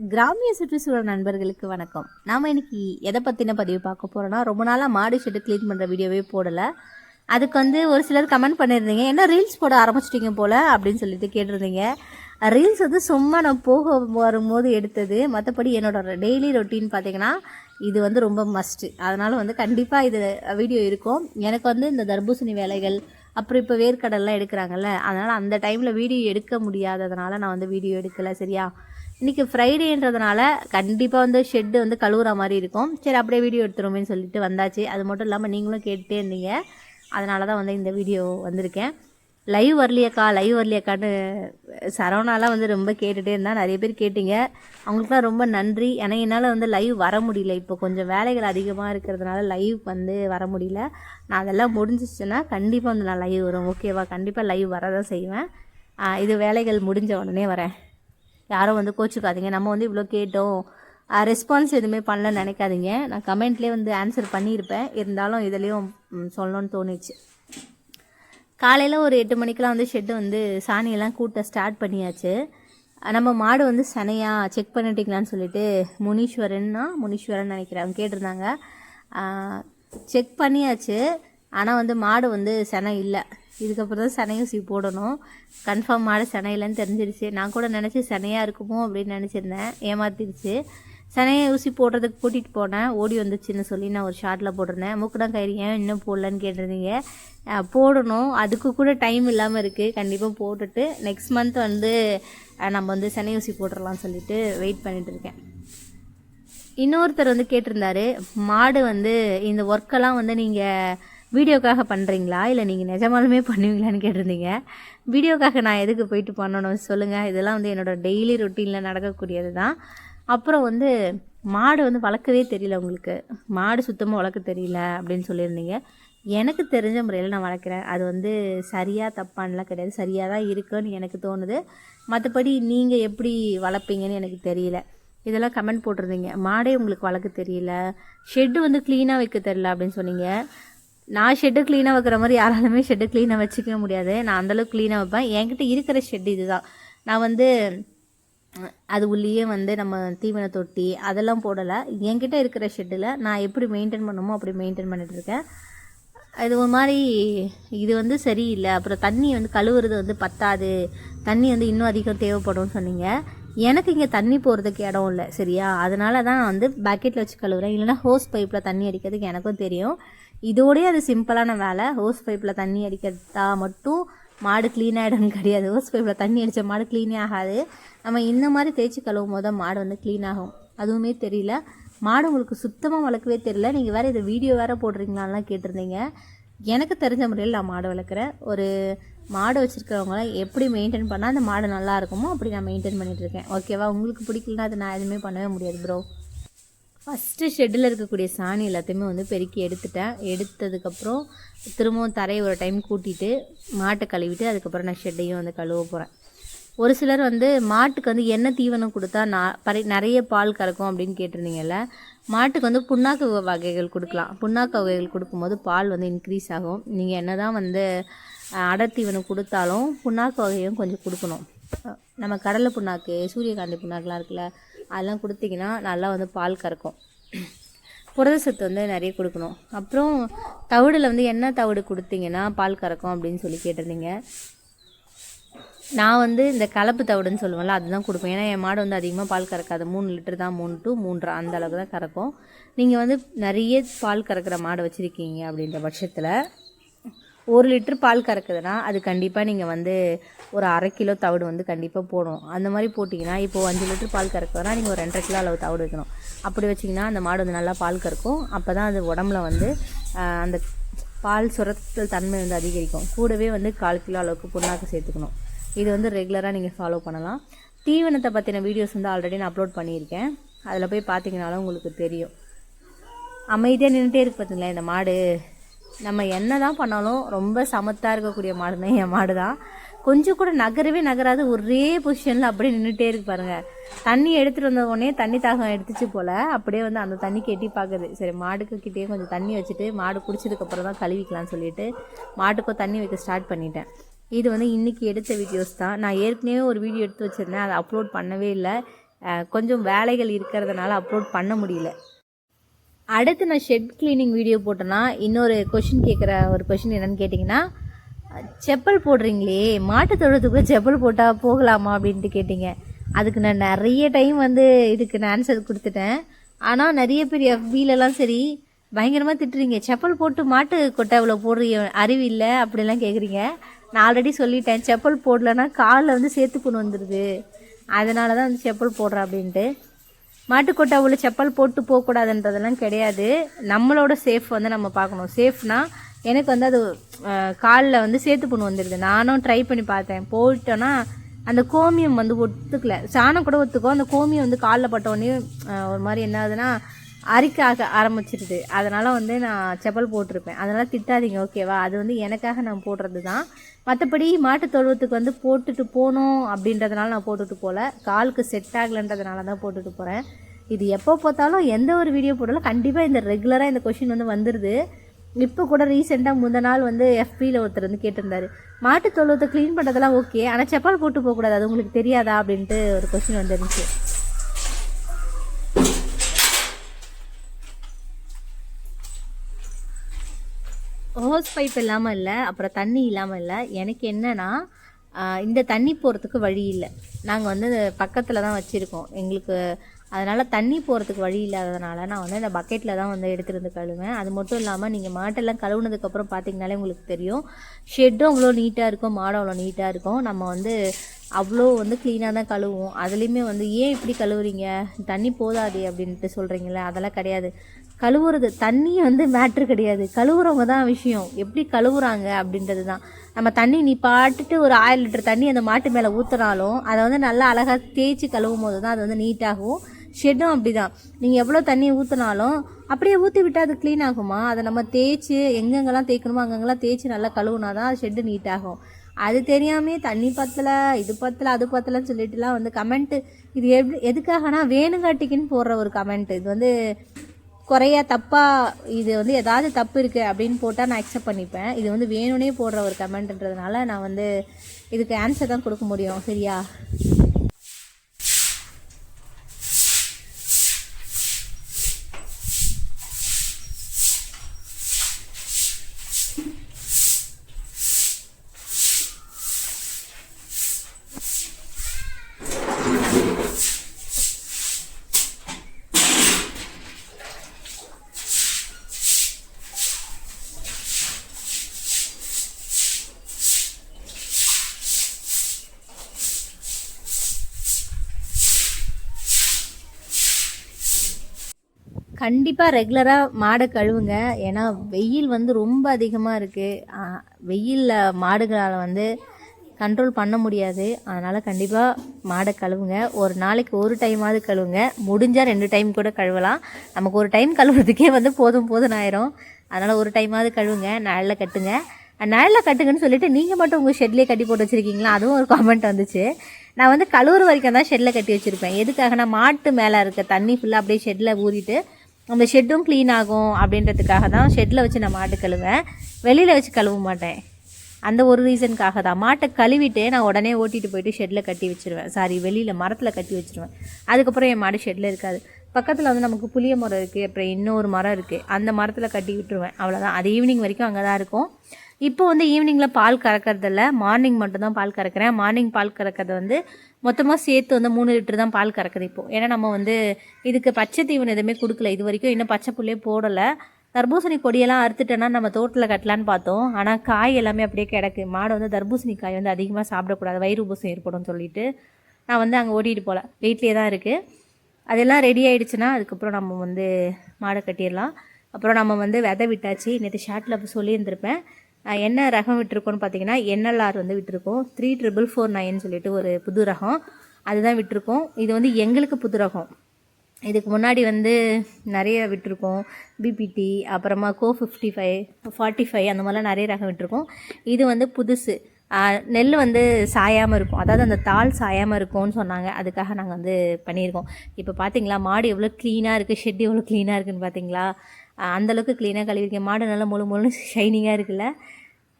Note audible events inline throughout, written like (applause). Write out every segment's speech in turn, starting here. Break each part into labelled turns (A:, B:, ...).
A: கிராமிய சுற்றுச்சூழல் நண்பர்களுக்கு வணக்கம். நாம் இன்னைக்கு எதை பற்றின பதிவு பார்க்க போகிறோன்னா ரொம்ப நாளாக மாடி ஷெட்டு க்ளீன் பண்ணுற வீடியோவே போடலை. அதுக்கு வந்து ஒரு சிலர் கமெண்ட் பண்ணியிருந்தீங்க என்ன ரீல்ஸ் போட ஆரம்பிச்சிட்டிங்க போல்? அப்படின்னு சொல்லிட்டு கேட்டிருந்தீங்க. ரீல்ஸ் வந்து சும்மா நான் போக வரும்போது எடுத்தது. மற்றபடி என்னோட டெய்லி ரொட்டீன் பார்த்திங்கன்னா இது வந்து ரொம்ப மஸ்ட்டு அதனால் வந்து கண்டிப்பாக இது வீடியோ இருக்கும். எனக்கு வந்து இந்த தர்பூசணி வேலைகள் அப்புறம் இப்போ வேர்க்கடல்லாம் எடுக்கிறாங்கல்ல அதனால் அந்த டைமில் வீடியோ எடுக்க முடியாததுனால நான் வந்து வீடியோ எடுக்கலை சரியா? இன்றைக்கி ஃப்ரைடேன்றதுனால கண்டிப்பாக வந்து ஷெட்டு வந்து கழுவுற மாதிரி இருக்கும். சரி அப்படியே வீடியோ எடுத்துருமேன்னு சொல்லிட்டு வந்தாச்சு. அது மட்டும் இல்லாமல் நீங்களும் கேட்டுட்டே இருந்தீங்க. அதனால தான் வந்து இந்த வீடியோ வந்திருக்கேன். லைவ் வரலையக்கா லைவ் வரலையக்கான்னு சரவணாலாம் வந்து ரொம்ப கேட்டுகிட்டே இருந்தால் நிறைய பேர் கேட்டீங்க. அவங்களுக்குலாம் ரொம்ப நன்றி. ஏன்னா என்னால் வந்து லைவ் வர முடியல. இப்போ கொஞ்சம் வேலைகள் அதிகமாக இருக்கிறதுனால லைவ் வந்து வர முடியல. நான் அதெல்லாம் முடிஞ்சிச்சுன்னா கண்டிப்பாக வந்து நான் லைவ் வரும் ஓகேவா கண்டிப்பாக லைவ் வரதான் செய்வேன். இது வேலைகள் முடிஞ்ச உடனே வரேன். யாரும் வந்து கோச்சுக்காதீங்க. நம்ம வந்து இவ்வளோ கேட்டோம். ரெஸ்பான்ஸ் எதுவுமே பண்ணலன்னு நினைக்காதீங்க. நான் கமெண்ட்லேயே வந்து ஆன்சர் பண்ணியிருப்பேன். இருந்தாலும் இதுலேயும் சொல்லணும்னு தோணுச்சு. காலையில் ஒரு எட்டு மணிக்கெலாம் வந்து ஷெட்டு வந்து சாணியெல்லாம் கூட்ட ஸ்டார்ட் பண்ணியாச்சு. நம்ம மாடு வந்து சனையாக செக் பண்ணிட்டீங்களான்னு சொல்லிட்டு முனீஸ்வரன்னா முனீஸ்வரன் நினைக்கிறேன். அவங்க கேட்டிருந்தாங்க. செக் பண்ணியாச்சு. ஆனால் வந்து மாடு வந்து செனை இல்லை. இதுக்கப்புறம் தான் செனை ஊசி போடணும். கன்ஃபார்ம் மாடு செனை தெரிஞ்சிருச்சு. நான் கூட நினச்சி சனையாக இருக்குமோ அப்படின்னு நினச்சிருந்தேன். ஏமாத்திருச்சு சனையை ஊசி போடுறதுக்கு கூட்டிகிட்டு போனேன். ஓடி வந்துச்சுன்னு சொல்லி நான் ஒரு ஷார்ட்டில் போட்டிருந்தேன். மூக்கடம் கயிறு ஏன் இன்னும் போடலன்னு கேட்டிருந்தீங்க? போடணும். அதுக்கு கூட டைம் இல்லாமல் இருக்குது கண்டிப்பாக போட்டுட்டு நெக்ஸ்ட் மந்த் வந்து நம்ம வந்து சனை ஊசி போட்டுடலாம்னு சொல்லிட்டு வெயிட் பண்ணிகிட்ருக்கேன் இருக்கேன். இன்னொருத்தர் வந்து கேட்டிருந்தாரு மாடு வந்து இந்த ஒர்க்கெல்லாம் வந்து நீங்கள் வீடியோக்காக பண்ணுறீங்களா இல்லை நீங்கள் நிஜமாலுமே பண்ணுவீங்களான்னு கேட்டிருந்தீங்க. வீடியோக்காக நான் எதுக்கு போயிட்டு பண்ணணும்? சொல்லுங்கள் இதெல்லாம் வந்து என்னோடய டெய்லி ரொட்டீனில் நடக்கக்கூடியது தான் அப்புறம் வந்து மாடு வந்து வளர்க்கவே தெரியல உங்களுக்கு. மாடு சுத்தமாக வளர்க்க தெரியல அப்படின்னு சொல்லியிருந்தீங்க. எனக்கு தெரிஞ்ச முறையில் நான் வளர்க்குறேன். அது வந்து சரியாக தப்பான்லாம் கிடையாது. சரியாக தான் இருக்குன்னு எனக்கு தோணுது. மற்றபடி நீங்கள் எப்படி வளர்ப்பீங்கன்னு எனக்கு தெரியல. இதெல்லாம் கமெண்ட் போட்டிருந்தீங்க. மாடே உங்களுக்கு வளர்க்க தெரியல. ஷெட்டு வந்து க்ளீனாக வைக்க தெரியல அப்படின்னு சொன்னீங்க. நான் ஷெட்டு க்ளீனாக வைக்கிற மாதிரி யாராலுமே ஷெட்டு க்ளீனாக வச்சுக்க முடியாது. நான் அந்தளவுக்கு க்ளீனாக வைப்பேன். என்கிட்ட இருக்கிற ஷெட் இதுதான். நான் வந்து அது உள்ளேயே வந்து நம்ம தீவன தொட்டி அதெல்லாம் போடலை. என்கிட்ட இருக்கிற ஷெட்டில் நான் எப்படி மெயின்டைன் பண்ணுமோ அப்படி மெயின்டைன் பண்ணிட்டு இருக்கேன். இது ஒரு மாதிரி இது வந்து சரியில்லை. அப்புறம் தண்ணி வந்து கழுவுறது வந்து பத்தாது. தண்ணி வந்து இன்னும் அதிகம் தேவைப்படும்னு சொன்னீங்க. எனக்கு இங்கே தண்ணி போகிறதுக்கு இடம் இல்லை சரியா? அதனால தான் நான் வந்து பக்கெட்டில் வச்சு கழுவுறேன். இல்லைன்னா ஹோஸ் பைப்பில் தண்ணி அடிக்கிறதுக்கு எனக்கும் தெரியும். இதோடய அது சிம்பிளான வேலை. ஹோஸ் பைப்பில் தண்ணி அடிக்கிறதா மட்டும் மாடு க்ளீன் ஆகிடும்னு (laughs) கிடையாது. ஹோஸ் பைப்பில் தண்ணி அடித்த மாடு க்ளீனே ஆகாது. நம்ம இந்த மாதிரி தேய்ச்சி கழுவும் போது தான் மாடு வந்து க்ளீன் ஆகும். அதுவுமே தெரியல. மாடு உங்களுக்கு சுத்தமாக வளர்க்கவே தெரியல. நீங்கள் வேறு இதை வீடியோ வேறு போடுறீங்களான்லாம் கேட்டிருந்தீங்க. எனக்கு தெரிஞ்ச முறையில் நான் மாடு வளர்க்குறேன். ஒரு மாடு வச்சுருக்கிறவங்க எப்படி மெயின்டைன் பண்ணால் அந்த மாடு நல்லா இருக்குமோ அப்படி நான் மெயின்டைன் பண்ணிகிட்ருக்கேன் ஓகேவா உங்களுக்கு பிடிக்கலனா அது நான் எதுவுமே பண்ணவே முடியாது ப்ரோ ஃபஸ்ட்டு ஷெட்டில் இருக்கக்கூடிய சாணி எல்லாத்தையுமே வந்து பெருக்கி எடுத்துட்டேன். எடுத்ததுக்கப்புறம் திரும்பவும் தரையை ஒரு டைம் கூட்டிட்டு மாட்டை கழுவிட்டு அதுக்கப்புறம் நான் ஷெட்டையும் வந்து கழுவ போகிறேன் ஒரு சிலர் வந்து மாட்டுக்கு வந்து என்ன தீவனம் கொடுத்தா நான் பரி நிறைய பால் கறக்கும் அப்படின்னு கேட்டிருந்தீங்கல்ல மாட்டுக்கு வந்து புண்ணாக்கு வகைகள் கொடுக்கலாம். புண்ணாக்கு வகைகள் கொடுக்கும்போது பால் வந்து இன்க்ரீஸ் ஆகும். நீங்கள் என்ன தான் வந்து அஹ், அடர் தீவனம் கொடுத்தாலும் புண்ணாக்கு வகையும் கொஞ்சம் கொடுக்கணும். நம்ம கடலை புண்ணாக்கு சூரியகாந்தி புண்ணாக்குலாம் இருக்குல்ல அதெல்லாம் கொடுத்தீங்கன்னா நல்லா வந்து பால் கறக்கும். புரத சத்து வந்து நிறைய கொடுக்கணும். அப்புறம் தவிடில் வந்து என்ன தவிடு கொடுத்தீங்கன்னா பால் கறக்கும் அப்படின்னு சொல்லி கேட்டிருந்தீங்க. நான் வந்து இந்த கலப்பு தவிடுன்னு சொல்லுவேன்ல அதுதான் கொடுப்பேன். ஏன்னா என் மாடு வந்து அதிகமாக பால் கறக்காது. மூணு லிட்டர் தான் மூணு டு மூன்றரை அந்த அளவுக்கு தான் கறக்கும். நீங்கள் வந்து நிறைய பால் கறக்கிற மாடு வச்சுருக்கீங்க அப்படின்ற பட்சத்தில் ஒரு லிட்டர் பால் கறக்குதுன்னா அது கண்டிப்பாக நீங்கள் வந்து ஒரு அரை கிலோ தவிடு வந்து கண்டிப்பாக போடணும். அந்த மாதிரி போட்டிங்கன்னா இப்போ அஞ்சு லிட்டர் பால் கறக்குதுன்னா நீங்கள் ஒரு ரெண்டரை கிலோ அளவு தவிடு வைக்கணும். அப்படி வச்சிங்கன்னா அந்த மாடு வந்து நல்லா பால் கறக்கும். அப்போ தான் அது உடம்புல வந்து அந்த பால் சுரத்தல் தன்மை வந்து அதிகரிக்கும். கூடவே வந்து கால் கிலோ அளவுக்கு புண்ணாக்கு சேர்த்துக்கணும். இது வந்து ரெகுலராக நீங்கள் ஃபாலோ பண்ணலாம். தீவனத்தை பற்றின வீடியோஸ் வந்து ஆல்ரெடி நான் அப்லோட் பண்ணியிருக்கேன். அதில் போய் பார்த்தீங்கனாலும் உங்களுக்கு தெரியும். அமைதியாக நின்றுட்டே இருக்கு பார்த்தீங்களா இந்த மாடு? நம்ம என்ன தான் பண்ணாலும் ரொம்ப சமத்தாக இருக்கக்கூடிய மாடுனா என் மாடு தான் கொஞ்சம் கூட நகரவே நகராது. ஒரே பொசிஷனில் அப்படியே நின்றுட்டே இருக்கு பாருங்கள் தண்ணி எடுத்துகிட்டு வந்த உடனே தண்ணி தாகம் எடுத்துச்சு போல். அப்படியே வந்து அந்த தண்ணி கெட்டி பார்க்குது சரி மாடுக்கு கிட்டேயே கொஞ்சம் தண்ணி வச்சுட்டு மாடு குடிச்சதுக்கப்புறம் தான் கழுவிக்கலாம்னு சொல்லிட்டு மாட்டுக்கும் தண்ணி வைக்க ஸ்டார்ட் பண்ணிட்டேன். இது வந்து இன்றைக்கி எடுத்த வீடியோஸ் தான். நான் ஏற்கனவே ஒரு வீடியோ எடுத்து வச்சுருந்தேன். அதை அப்லோட் பண்ணவே இல்லை. கொஞ்சம் வேலைகள் இருக்கிறதுனால அப்லோட் பண்ண முடியல. அடுத்து நான் ஷெட் க்ளீனிங் வீடியோ போட்டேன்னா இன்னொரு கொஷின் கேட்குற ஒரு கொஷின் என்னன்னு கேட்டிங்கன்னா செப்பல் போடுறீங்களே மாட்டு தொழுத்துக்குள்ளே செப்பல் போட்டால் போகலாமா அப்படின்ட்டு கேட்டிங்க. அதுக்கு நான் நிறைய டைம் வந்து இதுக்கு நான் ஆன்சர் கொடுத்துட்டேன். ஆனால் நிறைய பேர் எஃபிலலாம் சரி பயங்கரமாக திட்டுறீங்க. செப்பல் போட்டு மாட்டு கொட்டை அவ்வளோ போடுறீங்க அறிவு இல்லை அப்படிலாம் கேட்குறீங்க நான் ஆல்ரெடி சொல்லிட்டேன் செப்பல் போடலன்னா காலில் வந்து சேர்த்து கொண்டு வந்துடுது அதனால தான் வந்து செப்பல் போடுறேன் அப்படின்ட்டு. மாட்டுக்கொட்டை உள்ள செப்பல் போட்டு போகக்கூடாதுன்றதெல்லாம் கிடையாது. நம்மளோட சேஃப் வந்து நம்ம பார்க்கணும். சேஃப்னா எனக்கு வந்து அது காலில் வந்து சேர்த்து பொண்ணு வந்துடுது நானும் ட்ரை பண்ணி பார்த்தேன். போயிட்டோன்னா அந்த கோமியம் வந்து ஒத்துக்கல. சாணம் கூட ஒத்துக்கும். அந்த கோமியம் வந்து காலில் பட்டோடனே ஒரு மாதிரி என்ன ஆகுதுன்னா அரிக்க ஆக ஆரம்பிச்சிருது. அதனால் வந்து நான் செப்பல் போட்டிருப்பேன். அதனால் திட்டாதீங்க ஓகேவா அது வந்து எனக்காக நான் போடுறது தான் மற்றபடி மாட்டுத் தொழுவத்துக்கு வந்து போட்டுட்டு போகணும் அப்படின்றதுனால நான் போட்டுட்டு போகல. காலுக்கு செட் ஆகலைன்றதுனால தான் போட்டுட்டு போகிறேன் இது எப்போ பார்த்தாலும் எந்த ஒரு வீடியோ போட்டாலும் கண்டிப்பாக இந்த ரெகுலராக இந்த கொஷின் வந்து வந்துடுது இப்போ கூட ரீசெண்டாக முந்த நாள் வந்து எஃபியில் ஒருத்தர் வந்து கேட்டிருந்தாரு. மாட்டுத் தொழுவத்தை க்ளீன் பண்ணுறதெல்லாம் ஓகே ஆனால் செப்பல் போட்டு போகக்கூடாது. அது உங்களுக்கு தெரியாதா அப்படின்ட்டு ஒரு கொஷின் வந்துருந்துச்சு. ஹோஸ் பைப் இல்லாமல் இல்லை அப்புறம் தண்ணி இல்லாமல் இல்லை. எனக்கு என்னன்னா இந்த தண்ணி போகிறதுக்கு வழி இல்லை. நாங்கள் வந்து பக்கத்தில் தான் வச்சுருக்கோம். எங்களுக்கு அதனால் தண்ணி போகிறதுக்கு வழி இல்லாததுனால நான் வந்து இந்த பக்கெட்டில் தான் வந்து எடுத்துகிட்டு வந்து கழுவேன் அது மட்டும் இல்லாமல் நீங்கள் மாட்டெல்லாம் கழுவுனதுக்கப்புறம் பார்த்தீங்கனாலே உங்களுக்கு தெரியும். ஷெட்டும் அவ்வளோ நீட்டாக இருக்கும் மாடும் அவ்வளோ நீட்டாக இருக்கும். நம்ம வந்து அவ்வளோ வந்து க்ளீனாக தான் கழுவுவோம். அதுலேயுமே வந்து ஏன் இப்படி கழுவுறீங்க? தண்ணி போதாதே அப்படின்ட்டு சொல்கிறீங்களே அதெல்லாம் கிடையாது. கழுவுறது தண்ணி வந்து மேட்ரு கிடையாது. கழுவுறவங்க தான் விஷயம். எப்படி கழுவுறாங்க அப்படின்றது தான். நம்ம தண்ணி நீ பாட்டுட்டு ஒரு ஆயிரம் லிட்டர் தண்ணி அந்த மாட்டு மேலே ஊற்றுனாலும் அதை வந்து நல்லா அழகாக தேய்ச்சி கழுவும் போது தான் அது வந்து நீட்டாகும் ஷெட்டும் அப்படி தான் நீங்கள் எவ்வளோ தண்ணி ஊற்றினாலும் அப்படியே ஊற்றி விட்டால் அது க்ளீன் ஆகுமா? அதை நம்ம தேய்ச்சி எங்கெங்கெல்லாம் தேய்க்கணுமோ அங்கங்கெல்லாம் தேய்ச்சி நல்லா கழுவுனா தான் அது ஷெட்டு நீட்டாகும் அது தெரியாமே தண்ணி பத்தலை இது பத்தலை அது பத்தலைன்னு சொல்லிட்டுலாம் வந்து கமெண்ட்டு இது எப்படி எதுக்காகனா வேணுங்காட்டிக்குன்னு போடுற ஒரு கமெண்ட் இது வந்து குறையா தப்பாக இது வந்து ஏதாவது தப்பு இருக்குது அப்படின்னு போட்டால் நான் அக்செப்ட் பண்ணிப்பேன். இது வந்து வேணும்னே போடுற ஒரு கமெண்ட்ன்றதுனால நான் வந்து இதுக்கு ஆன்சர் தான் கொடுக்க முடியும். சரியா? கண்டிப்பாக ரெகுலராக மாடை கழுவுங்க. ஏன்னா வெயில் வந்து ரொம்ப அதிகமாக இருக்குது வெயிலில் மாடுகளால் வந்து கண்ட்ரோல் பண்ண முடியாது. அதனால் கண்டிப்பாக மாடை கழுவுங்க. ஒரு நாளைக்கு ஒரு டைமாவது கழுவுங்க. முடிஞ்சால் ரெண்டு டைம் கூட கழுவலாம். நமக்கு ஒரு டைம் கழுவுறதுக்கே வந்து போதும் போதும் ஆயிரும். அதனால் ஒரு டைமாவது கழுவுங்க. நிழலில் கட்டுங்க. நிழலில் கட்டுங்கன்னு சொல்லிட்டு நீங்கள் மட்டும் உங்கள் ஷெட்லேயே கட்டி போட்டு வச்சுருக்கீங்களா? அதுவும் ஒரு காமெண்ட் வந்துச்சு. நான் வந்து கழுவுற வரைக்கும் தான் ஷெட்டில் கட்டி வச்சுருப்பேன். எதுக்காகனா மாட்டு மேலே இருக்க தண்ணி ஃபுல்லாக அப்படியே ஷெட்டில் ஊறிட்டு அந்த ஷெட்டும் க்ளீன் ஆகும் அப்படின்றதுக்காக தான் ஷெட்டில் வச்சு நான் மாட்டு கழுவேன் வெளியில் வச்சு கழுவ மாட்டேன். அந்த ஒரு ரீசனுக்காக தான். மாட்டை கழுவிட்டு நான் உடனே ஓட்டிட்டு போயிட்டு ஷெட்டில் கட்டி வச்சுருவேன். சாரி வெளியில் மரத்தில் கட்டி வச்சுருவேன். அதுக்கப்புறம் என் மாடு ஷெட்டில் இருக்காது. பக்கத்தில் வந்து நமக்கு புளிய மரம் இருக்குது அப்புறம் இன்னொரு மரம் இருக்குது அந்த மரத்தில் கட்டி விட்டுருவேன். அவ்வளோதான் அது ஈவினிங் வரைக்கும் அங்கே தான் இருக்கும். இப்போ வந்து ஈவினிங்கில் பால் கறக்கறதில்ல. மார்னிங் மட்டும்தான் பால் கறக்கிறேன். மார்னிங் பால் கறக்கிறது வந்து மொத்தமாக சேர்த்து வந்து மூணு லிட்டர் தான் பால் கறக்குது இப்போது ஏன்னா நம்ம வந்து இதுக்கு பச்சை தீவனம் எதுவுமே கொடுக்கல இது வரைக்கும். இன்னும் பச்சை புள்ளையே போடலை. தர்பூசணி கொடியெல்லாம் அறுத்துட்டேன்னா நம்ம தோட்டத்தில் கட்டலான்னு பார்த்தோம். ஆனால் காய் எல்லாமே அப்படியே கிடக்கு. மாடு வந்து தர்பூசணி காய் வந்து அதிகமாக சாப்பிடக்கூடாது. வயிறு உபசம் ஏற்படும் சொல்லிட்டு நான் வந்து அங்கே ஓட்டிகிட்டு போகல வீட்லேயே தான் இருக்குது அதெல்லாம் ரெடி ஆகிடுச்சுன்னா அதுக்கப்புறம் நம்ம வந்து மாடை கட்டிடலாம். அப்புறம் நம்ம வந்து விதை விட்டாச்சு. நேற்று ஷார்ட்டில் அப்போ சொல்லியிருந்திருப்பேன். என்ன ரகம் விட்டுருக்கோன்னு பார்த்தீங்கன்னா என்எல்ஆர் வந்து விட்டுருக்கோம். த்ரீ ட்ரிபிள் ஃபோர் நைன் சொல்லிட்டு ஒரு புது ரகம். அதுதான் விட்டுருக்கோம். இது வந்து எங்களுக்கு புது ரகம். இதுக்கு முன்னாடி வந்து நிறைய விட்டுருக்கோம். பிபிடி அப்புறமா கோ ஃபிஃப்டி ஃபைவ் ஃபார்ட்டி ஃபைவ் அந்த மாதிரிலாம் நிறைய ரகம் விட்டுருக்கோம். இது வந்து புதுசு. நெல் வந்து சாயாமல் இருக்கும். அதாவது அந்த தாள் சாயாமல் இருக்கும்னு சொன்னாங்க. அதுக்காக நாங்கள் வந்து பண்ணியிருக்கோம். இப்போ பார்த்தீங்களா மாடு எவ்வளோ க்ளீனாக இருக்குது ஷெட் எவ்வளோ க்ளீனாக இருக்குதுன்னு பார்த்தீங்களா அந்தளவுக்கு க்ளீனாக கழுவிருக்கேன். மாடு நல்லா முழு முழு ஷைனிங்காக இருக்குல்ல.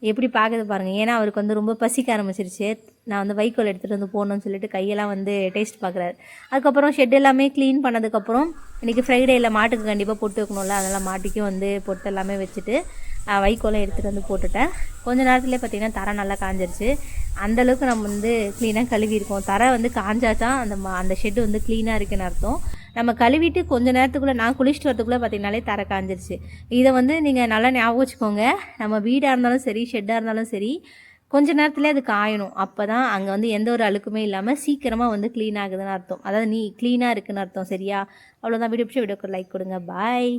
A: எப்படி பார்க்குது பாருங்கள் ஏன்னா அவருக்கு வந்து ரொம்ப பசிக்க ஆரம்பிச்சிருச்சு. நான் வந்து வைக்கோல் எடுத்துகிட்டு வந்து போகணும்னு சொல்லிட்டு கையெல்லாம் வந்து டேஸ்ட் பார்க்குறாரு அதுக்கப்புறம் ஷெட் எல்லாமே க்ளீன் பண்ணதுக்கப்புறம் இன்றைக்கி ஃப்ரைடேயில் மாட்டுக்கு கண்டிப்பாக பொட்டு வைக்கணும்ல. அதனால் மாட்டுக்கும் வந்து பொட்டு எல்லாமே வச்சுட்டு வைக்கோலை எடுத்துகிட்டு வந்து போட்டுட்டேன். கொஞ்ச நேரத்துலேயே பார்த்திங்கன்னா தரை நல்லா காஞ்சிருச்சு. அந்தளவுக்கு நம்ம வந்து க்ளீனாக கழுவி இருக்கோம் தரை வந்து காஞ்சாதான் அந்த அந்த ஷெட்டு வந்து க்ளீனாக இருக்குன்னு அர்த்தம். நம்ம கழுவிட்டு கொஞ்ச நேரத்துக்குள்ளே நான் குளிச்சுட்டு வரதுக்குள்ளே பார்த்தீங்கனாலே தர காஞ்சிருச்சு. இதை வந்து நீங்கள் நல்லா ஞாபகம் வச்சுக்கோங்க. நம்ம வீடாக இருந்தாலும் சரி ஷெட்டாக இருந்தாலும் சரி கொஞ்ச நேரத்தில் அது காயணும். அப்போ தான் அங்கே வந்து எந்த ஒரு அழுக்குமே இல்லாமல் சீக்கிரமாக வந்து க்ளீன் ஆகுதுன்னு அர்த்தம். அதாவது நீ க்ளீனாக இருக்குன்னு அர்த்தம் சரியா? அவ்வளோதான் வீடியோ பிடிச்ச வீடியோக்கு லைக் கொடுங்க. பாய்